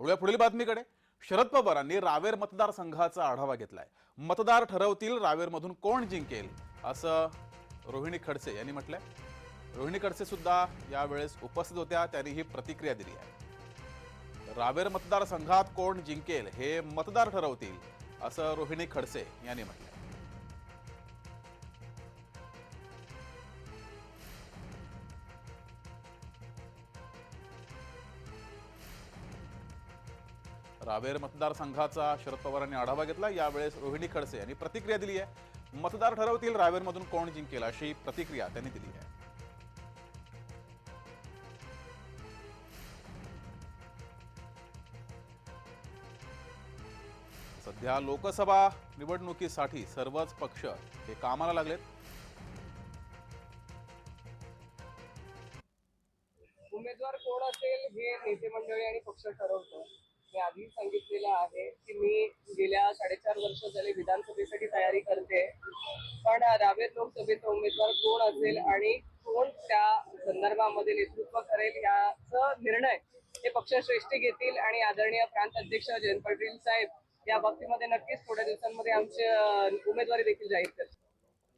वळूया पुढील बातमीकडे. शरद पवारांनी रावेर मतदारसंघाचा आढावा घेतलाय. मतदार ठरवतील रावेरमधून कोण जिंकेल असं रोहिणी खडसे यांनी म्हटलंय. रोहिणी खडसे सुद्धा यावेळेस उपस्थित होत्या त्यांनी ही प्रतिक्रिया दिली आहे. रावेर मतदारसंघात कोण जिंकेल हे मतदार ठरवतील असं रोहिणी खडसे यांनी म्हटलंय. रावेर मतदारसंघाचा शरद पवारांनी आढावा घेतला. यावेळेस रोहिणी खडसे यांनी प्रतिक्रिया दिली आहे. मतदार ठरवतील रावेरमधून कोण जिंकेल अशी प्रतिक्रिया त्यांनी दिली आहे. सध्या लोकसभा निवडणुकीसाठी सर्वच पक्ष हे कामाला लागलेत. उमेदवार कोण असेल हे नेते मंडळी आणि पक्ष ठरवतो मी आधी सांगितलेलं आहे की मी गेल्या साडेचार वर्ष झाले विधानसभेसाठी तयारी करते. पण रावेर लोकसभेचा उमेदवार कोण असेल आणि कोण त्या संदर्भामध्ये नेतृत्व करेल याचा निर्णय हे पक्षश्रेष्ठी घेतील आणि आदरणीय प्रांत अध्यक्ष जयंत पाटील साहेब या बाबतीमध्ये नक्कीच थोड्या दिवसांमध्ये आमचे उमेदवारी देखील जाहीर करतील.